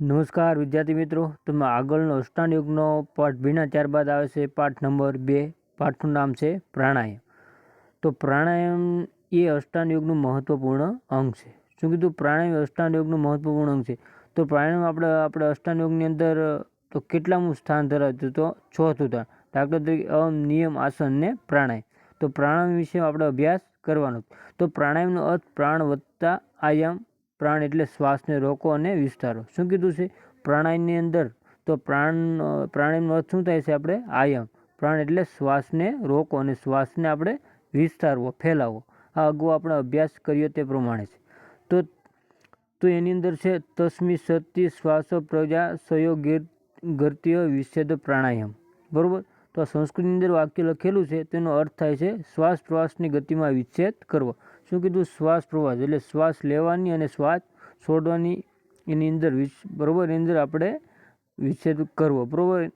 નમસ્કાર, વિદ્યાર્થી મિત્રો. તમે આગળનો અષ્ટાંગ યુગનો પાઠ ભીના ત્યારબાદ આવે છે. પાઠ નંબર બે. પાઠનું નામ છે પ્રાણાયામ. તો પ્રાણાયામ એ અષ્ટાંગ યુગનું મહત્ત્વપૂર્ણ અંગ છે. શું કીધું? પ્રાણાયામ અષ્ટાંગ યુગનું મહત્ત્વપૂર્ણ અંગ છે. તો પ્રાણાયામ આપણે આપણે અષ્ટાંગ યુગની અંદર, તો કેટલામું સ્થાન ધરાવતું તો? ચોથું સ્થાન. દાખલા તરીકે અમ, નિયમ, આસન ને પ્રાણાયામ. તો પ્રાણાયામ વિશે આપણે અભ્યાસ કરવાનો તો પ્રાણાયામનો અર્થ પ્રાણ વધતા આયામ પ્રાણ એટલે શ્વાસને રોકો અને વિસ્તારો. શું કીધું છે? પ્રાણાયામની અંદર તો પ્રાણ, પ્રાણાયામનો અર્થ શું થાય છે આપણે? આયામ. પ્રાણ એટલે શ્વાસને રોકો અને શ્વાસને આપણે વિસ્તારવો, ફેલાવો. આ અગાઉ આપણે અભ્યાસ કર્યો તે પ્રમાણે છે. તો તો એની અંદર છે, તસ્મી સતી શ્વાસો પ્રજા સયો ગર્તીય વિષેદ પ્રાણાયામ. બરાબર? તો સંસ્કૃતની અંદર વાક્ય લખેલું છે, તેનો અર્થ થાય છે શ્વાસ પ્રવાસની ગતિમાં વિચ્છેદ કરવો. શું કીધું? શ્વાસ પ્રવાસ એટલે શ્વાસ લેવાની અને શ્વાસ છોડવાની એની અંદર બરાબર? એની અંદર આપણે વિચ્છેદ કરવો. બરાબર?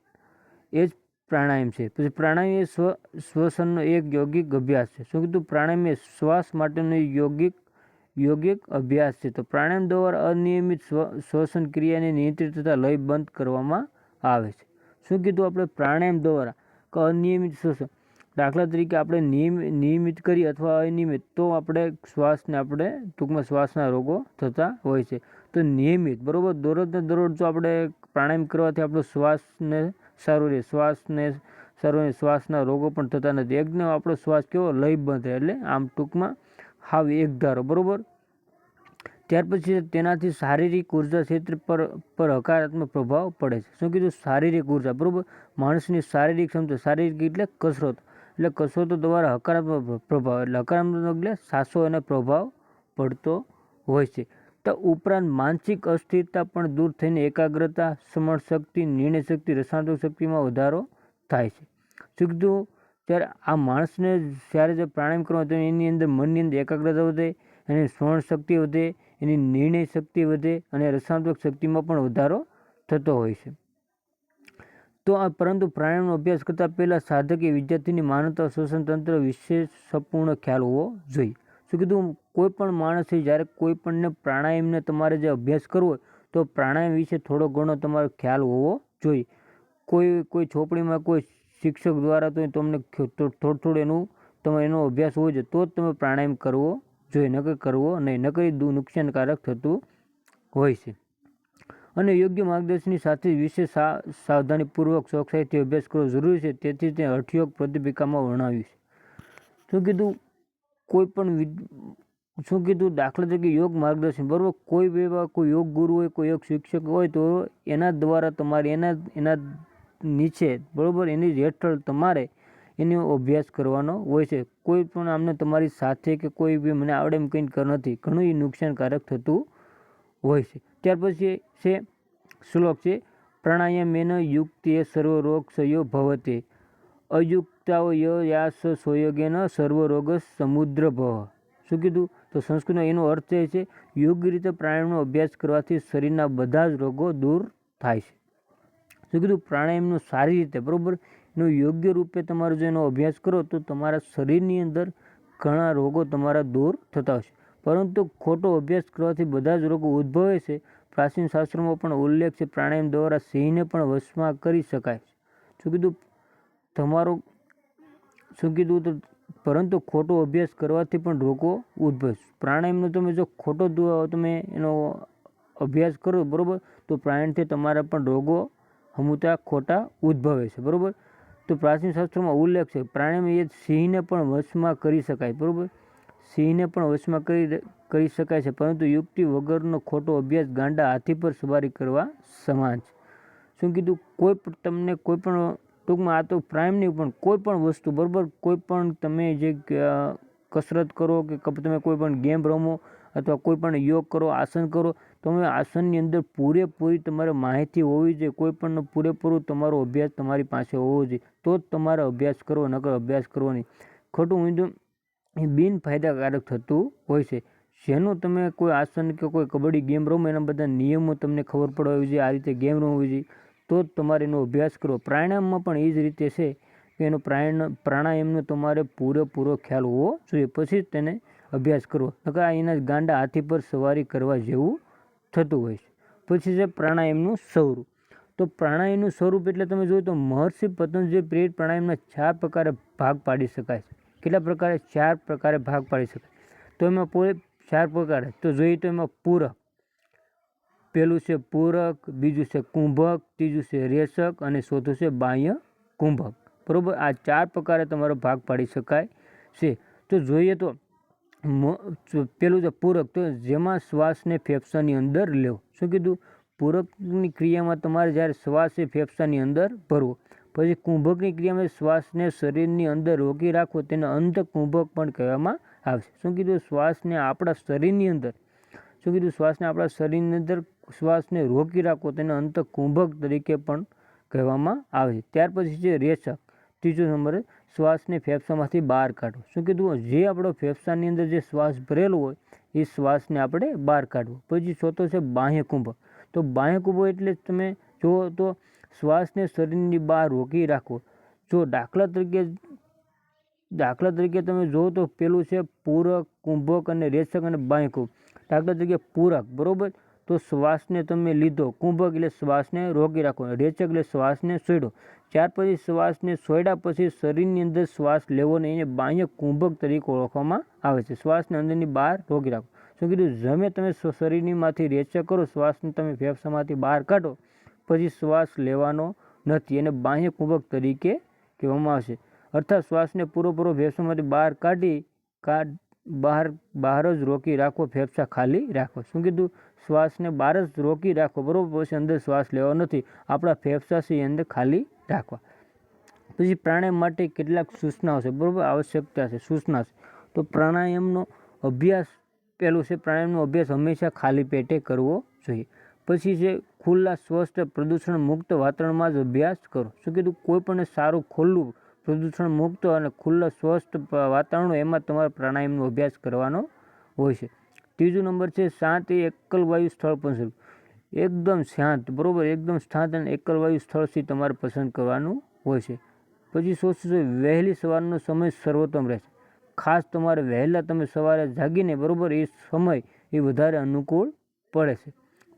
એ જ પ્રાણાયામ છે. પછી પ્રાણાયામ એ સ્વ, શ્વસનનો એક યોગિક અભ્યાસ છે. શું કીધું? પ્રાણાયામ એ શ્વાસ માટેનો યોગિક યોગિક અભ્યાસ છે. તો પ્રાણાયામ દ્વારા અનિયમિત શ્વસન ક્રિયાને નિયંત્રિત તથા લય બંધ કરવામાં આવે છે. શું કીધું? આપણે પ્રાણાયામ દ્વારા કે, અનિયમિત શ્વસન દાખલા તરીકે આપણે નિયમ, નિયમિત કરીએ અથવા અનિયમિત, તો આપણે શ્વાસને આપણે ટૂંકમાં શ્વાસના રોગો થતા હોય છે. તો નિયમિત, બરાબર? દરરોજને દરરોજ જો આપણે પ્રાણાયામ કરવાથી આપણો શ્વાસને સારું રહે, શ્વાસને સારું રહે, શ્વાસના રોગો પણ થતા નથી. એકદમ આપણો શ્વાસ કેવો? લયબંધ રહે, એટલે આમ ટૂંકમાં હાવ એક ધારો, બરાબર? ત્યાર પછી તેનાથી શારીરિક ઊર્જા ક્ષેત્ર પર પર હકારાત્મક પ્રભાવ પડે છે. શું કીધું? શારીરિક ઊર્જા, બરાબર? માણસની શારીરિક ક્ષમતા, શારીરિક એટલે કસરત. એટલે કસરતો દ્વારા હકારાત્મક પ્રભાવ, એટલે હકારાત્મક એટલે સાસો અને પ્રભાવ પડતો હોય છે. તો ઉપરાંત માનસિક અસ્થિરતા પણ દૂર થઈને એકાગ્રતા સમણ શક્તિ, નિર્ણય શક્તિ રસાયણિક શક્તિમાં વધારો થાય છે. કીધું? ત્યારે આ માણસને જ્યારે જે પ્રાણાયામ કરવા તો એની અંદર મનની અંદર એકાગ્રતા વધે, એની સ્મરણ શક્તિ વધે, એની નિર્ણય શક્તિ વધે અને રસાત્મક શક્તિમાં પણ વધારો થતો હોય છે. તો આ, પરંતુ પ્રાણાયામનો અભ્યાસ કરતાં પહેલાં સાધકે વિદ્યાર્થીની માનવતા શ્વસન તંત્ર વિશે સંપૂર્ણ ખ્યાલ હોવો જોઈએ. શું કીધું? કોઈ પણ માણસે જ્યારે કોઈ પણને પ્રાણાયામને તમારે જે અભ્યાસ કરવો હોય, તો પ્રાણાયામ વિશે થોડો ઘણો તમારો ખ્યાલ હોવો જોઈએ. કોઈ કોઈ ચોપડીમાં કોઈ શિક્ષક દ્વારા તો તમને થોડું થોડું એનું, તમે એનો અભ્યાસ હોવો જોઈએ, તો જ તમે પ્રાણાયામ કરવો જોઈએ. નકર કરવો નહીં નકર નુકસાનકારક થતું હોય છે. અને યોગ્ય માર્ગદર્શનની સાથે વિશેષ સાવધાનીપૂર્વક ચોકસાઈથી અભ્યાસ કરવો જરૂરી છે. તેથી તે હઠયોગ પ્રદીપિકામાં વર્ણવ્યું છે. શું કીધું? કોઈ પણ શું કીધું? દાખલા તરીકે યોગ માર્ગદર્શન. બરાબર, કોઈ એવા કોઈ યોગ ગુરુ હોય, કોઈ યોગ શિક્ષક હોય, તો એના દ્વારા તમારે એના એના નીચે, બરાબર, એની હેઠળ તમારે એનો અભ્યાસ કરવાનો હોય છે. કોઈ પણ આમને તમારી સાથે કે કોઈ બી મને આવડે એમ કંઈ કર નથી. ઘણું એ નુકસાનકારક થતું હોય છે. ત્યાર પછી છે, શ્લોક છે, પ્રાણાયામેન યુક્તે સર્વ રોગ સયો ભવતે. અયુક્તાઓ યાસ સ્વયોગેન સર્વરોગ સમુદ્ર ભવ શું કીધું? તો સંસ્કૃતનો એનો અર્થ એ છે, યોગ્ય રીતે પ્રાણાયામનો અભ્યાસ કરવાથી શરીરના બધા જ રોગો દૂર થાય છે. શું કીધું? પ્રાણાયામનો સારી રીતે, બરાબર? એનો યોગ્ય રૂપે તમારો જો એનો અભ્યાસ કરો, તો તમારા શરીરની અંદર ઘણા રોગો તમારા દૂર થતા હશે પરંતુ ખોટો અભ્યાસ કરવાથી બધા જ રોગો ઉદ્ભવે છે. પ્રાચીન શાસ્ત્રોમાં પણ ઉલ્લેખ છે, પ્રાણાયામ દ્વારા સિંહને પણ વશમાં કરી શકાય શું કીધું? તમારો શું કીધું તો? પરંતુ ખોટો અભ્યાસ કરવાથી પણ રોગો ઉદ્ભવે પ્રાણાયામનો તમે જો ખોટો તમે એનો અભ્યાસ કરો, બરાબર? તો પ્રાણાયામથી તમારા પણ રોગો હમુતા ખોટા ઉદ્ભવે છે, બરાબર? તો પ્રાચીન શાસ્ત્રોમાં ઉલ્લેખ છે, પ્રાણાયામ એ સિંહને પણ વશમાં કરી શકાય, બરાબર? સિંહને પણ વશમાં કરી કરી શકાય છે, પરંતુ યુક્તિ વગરનો ખોટો અભ્યાસ ગાંડા હાથી પર સવારી કરવા સમાન છે. શું કીધું? કોઈ તમને કોઈ પણ ટૂંકમાં આ તો પ્રાઇમ નહીં પણ કોઈ પણ વસ્તુ, બરાબર? કોઈ પણ તમે જે કસરત કરો કે, તમે કોઈ પણ ગેમ રમો અથવા કોઈ પણ યોગ કરો, આસન કરો, તમે આસનની અંદર પૂરેપૂરી તમારે માહિતી હોવી જોઈએ. કોઈ પણ પૂરેપૂરું તમારો અભ્યાસ તમારી પાસે હોવો જોઈએ. તો જ તમારે અભ્યાસ કરવો, નકર અભ્યાસ કરવો નહીં. ખોટું ઊંધું એ બિનફાયદાકારક થતું હોય છે. જેનું તમે કોઈ આસન કે કોઈ કબડ્ડી ગેમ રમો, એના બધા નિયમો તમને ખબર પડવા જોઈએ, આ રીતે ગેમ રમવી જોઈએ. તો જ તમારે એનો અભ્યાસ કરવો. પ્રાણાયામમાં પણ એ જ રીતે છે કે એનો પ્રાણ પ્રાણાયામનો તમારે પૂરેપૂરો ખ્યાલ હોવો જોઈએ. પછી જ તેને અભ્યાસ કરવો. નકર એના ગાંડા હાથી પર સવારી કરવા જેવું થતું હોય છે. પછી છે પ્રાણાયામનું સ્વરૂપ. તો પ્રાણાયામનું સ્વરૂપ એટલે તમે જોયું તો મહર્ષિ પતંજલિ પ્રેરિત પ્રાણાયામના ચાર પ્રકારે ભાગ પાડી શકાય છે. કેટલા પ્રકારે? ચાર પ્રકારે ભાગ પાડી શકાય તો એમાં પૂરે ચાર પ્રકારે. તો જોઈએ તો એમાં પૂરક. પેલું છે પૂરક, બીજું છે કુંભક, ત્રીજું છે રેશક અને ચોથું છે બાહ્ય કુંભક. બરાબર? આ ચાર પ્રકારે તમારો ભાગ પાડી શકાય છે. તો જોઈએ તો પેલું છે પૂરક. તો જેમાં શ્વાસને ફેફસાની અંદર લેવો. શું કીધું? પૂરકની ક્રિયામાં તમારે જ્યારે શ્વાસ એ ફેફસાની અંદર ભરવો. પછી કુંભકની ક્રિયામાં શ્વાસને શરીરની અંદર રોકી રાખવો તેને અંત કુંભક પણ કહેવામાં આવશે. શું કીધું? શ્વાસને આપણા શરીરની અંદર. શું કીધું? શ્વાસને આપણા શરીરની અંદર શ્વાસને રોકી રાખવો તેને અંતકુંભક તરીકે પણ કહેવામાં આવે છે. ત્યાર પછી છે રેચક ત્રીજો નંબર શ્વાસને ફેફસામાંથી બહાર કાઢવો શું કીધું? જે આપણો ફેફસાની અંદર જે શ્વાસ ભરેલો હોય, એ શ્વાસને આપણે બહાર કાઢવો. પછી ચોથો છે બાહ્યકુંભક. તો બાહ્યકુંભક એટલે તમે જુઓ તો શ્વાસને શરીરની બહાર રોકી રાખો. જો દાખલા તરીકે દાખલા તરીકે તમે જુઓ તો પેલું છે પૂરક, કુંભક અને રેચક અને બાહ્ય દાખલા તરીકે પૂરક, બરાબર? તો શ્વાસને તમે લીધો. કુંભક એટલે શ્વાસને રોકી રાખો રેચક એટલે શ્વાસને છોડ્યો ત્યાર પછી શ્વાસને સોડ્યા પછી શરીરની અંદર શ્વાસ લેવો નહીં એને બાહ્ય કુંભક તરીકે ઓળખવામાં આવે છે. શ્વાસને અંદરની બહાર રોકી રાખો. શું કીધું? જમે તમે શરીરનીમાંથી રેચક કરો, શ્વાસને તમે ફેફસામાંથી બહાર કાઢો. પછી શ્વાસ લેવાનો નથી એને બાહ્ય કુંભક તરીકે કહેવામાં આવશે. અર્થાત શ્વાસને પૂરેપૂરો ફેફસામાંથી બહાર કાઢી કાઢ, બહાર બહાર જ રોકી રાખો, ફેફસા ખાલી રાખો. શું કીધું? શ્વાસને બહાર જ રોકી રાખો, બરાબર? પછી અંદર શ્વાસ લેવા નથી. આપણા ફેફસા છે અંદર ખાલી રાખવા. પછી પ્રાણાયામ માટે કેટલાક સૂચનાઓ છે, બરાબર? આવશ્યકતા છે, સૂચના છે. તો પ્રાણાયામનો અભ્યાસ પહેલું છે પ્રાણાયામનો અભ્યાસ હંમેશા ખાલી પેટે કરવો જોઈએ. પછી છે ખુલ્લા, સ્વસ્થ પ્રદૂષણ મુક્ત વાતાવરણમાં જ અભ્યાસ કરો. શું કીધું? કોઈ પણ સારું, ખુલ્લું પ્રદૂષણ મુક્ત અને ખુલ્લા, સ્વસ્થ વાતાવરણ એમાં તમારે પ્રાણાયામનો અભ્યાસ કરવાનો હોય છે. ત્રીજો નંબર છે, શાંત એ એકલ વાયુ સ્થળ પસંદ એકદમ શાંત, બરાબર? એકદમ શાંત અને એકલ વાયુ સ્થળથી તમારે પસંદ કરવાનું હોય છે. પછી સોચો છે વહેલી સવારનો સમય સર્વોત્તમ રહેશે. ખાસ તમારે વહેલા તમે સવારે જાગીને, બરાબર? એ સમય એ વધારે અનુકૂળ પડે છે.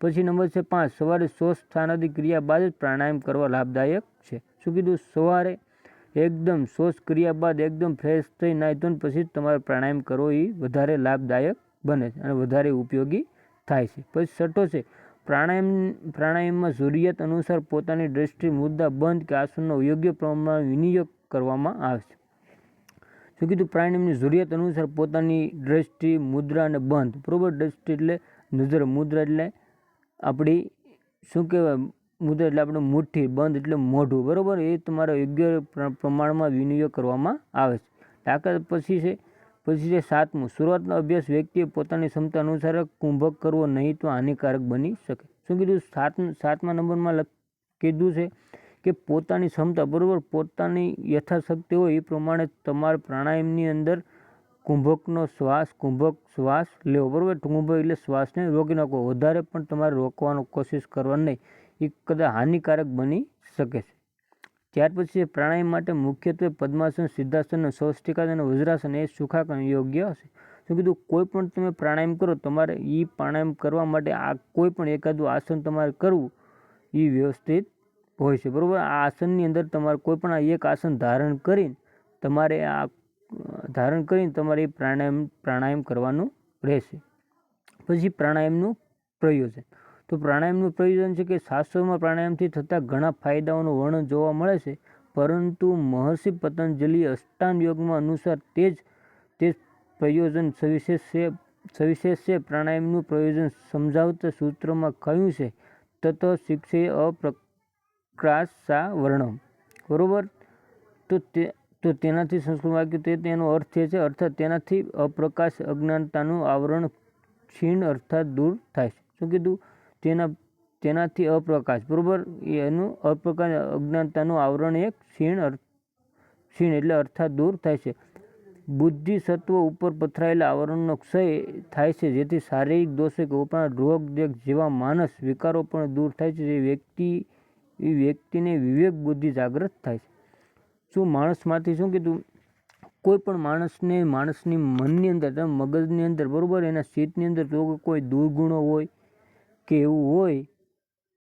પછી નંબર છે પાંચ. સવારે શ્વાસ સ્થાનાદી ક્રિયા બાદ જ પ્રાણાયામ કરવા લાભદાયક છે. શું કીધું? સવારે એકદમ શ્વાસ ક્રિયા બાદ એકદમ ફ્રેશ થઈ નાહી ધોઈને પછી તમારે પ્રાણાયામ કરવો એ વધારે લાભદાયક બને છે અને વધારે ઉપયોગી થાય છે. પછી છઠ્ઠો છે, પ્રાણાયામ, પ્રાણાયામમાં જરૂરિયાત અનુસાર પોતાની દ્રષ્ટિ મુદ્દા બંધ કે આસનનો યોગ્ય પ્રમાણમાં વિનિયોગ કરવામાં આવે છે. શું કીધું? પ્રાણાયામની જરૂરિયાત અનુસાર પોતાની દ્રષ્ટિ મુદ્રા અને બંધ. બરાબર? દ્રષ્ટિ એટલે નજર મુદ્રા એટલે આપણી, શું કહેવાય મુદ્રા એટલે આપણે મુઠ્ઠી, બંધ એટલે મોઢું, બરાબર? એ તમારા યોગ્ય પ્ર- પ્રમાણમાં વિનિયોગ કરવામાં આવે છે. દાખલા પછી છે પછી છે સાતમું. શરૂઆતનો અભ્યાસ વ્યક્તિએ પોતાની ક્ષમતા અનુસાર કુંભક કરવો નહીં તો હાનિકારક બની શકે. શું કીધું? સાત, સાતમા નંબરમાં લખ, કીધું છે કે પોતાની ક્ષમતા, બરાબર? પોતાની યથાશક્તિ હોય એ પ્રમાણે તમારા પ્રાણાયામની અંદર કુંભકનો શ્વાસ, કુંભક શ્વાસ લેવો. બરાબર? કુંભક એટલે શ્વાસને રોકી નાખવો. વધારે પણ તમારે રોકવાનો કોશિશ કરવાની નહીં. એ કદાચ હાનિકારક બની શકે છે. ત્યાર પછી પ્રાણાયામ માટે મુખ્યત્વે પદ્માસન, સિદ્ધાસન, સ્વસ્તિકાસન અને વજ્રાસન એ સુખાસન યોગ્ય હશે. શું કીધું? કોઈ પણ તમે પ્રાણાયામ કરો, તમારે એ પ્રાણાયામ કરવા માટે આ કોઈ પણ એકાદું આસન તમારે કરવું એ વ્યવસ્થિત હોય છે. બરાબર? આ આસનની અંદર તમારે કોઈ પણ એક આસન ધારણ કરીને તમારે આ ધારણ કરીને તમારે પ્રાણાયામ પ્રાણાયામ કરવાનું રહેશે. પછી પ્રાણાયામનું પ્રયોજન. તો પ્રાણાયામનું પ્રયોજન છે કે શાસ્ત્રોમાં પ્રાણાયામથી થતા ઘણા ફાયદાઓનું વર્ણન જોવા મળે છે, પરંતુ મહર્ષિ પતંજલિ અષ્ટાંગ યોગમાં અનુસાર તે જ, તે પ્રયોજન સવિશેષ છે સવિશેષ છે પ્રાણાયામનું પ્રયોજન સમજાવતા સૂત્રોમાં કહ્યું છે, તત શિક્ષે અપ્રકાશા વર્ણમ બરોબર? તો તે તો તેનાથી સંસ્કૃત વાક્ય તે તેનો અર્થ એ છે અર્થાત તેનાથી અપ્રકાશ અજ્ઞાનતાનું આવરણ ક્ષીણ અર્થાત દૂર થાય છે. શું કીધું? તેના, તેનાથી અપ્રકાશ, બરાબર? એનું અપ્રકાશ અજ્ઞાનતાનું આવરણ એક ક્ષીણ અર્થ, ક્ષીણ એટલે અર્થાત દૂર થાય છે. બુદ્ધિ સત્વ ઉપર પથરાયેલા આવરણનો ક્ષય થાય છે, જેથી શારીરિક દોષો કે ઉપરાંત રોગ દેખ જેવા માનસ વિકારો પણ દૂર થાય છે, જે વ્યક્તિ એ વ્યક્તિને વિવેક બુદ્ધિ જાગૃત થાય છે. શું માણસમાંથી શું કીધું? કોઈ પણ માણસને, માણસની મનની અંદર મગજની અંદર, બરાબર? એના સીટની અંદર જો કોઈ દુર્ગુણો હોય કે એવું હોય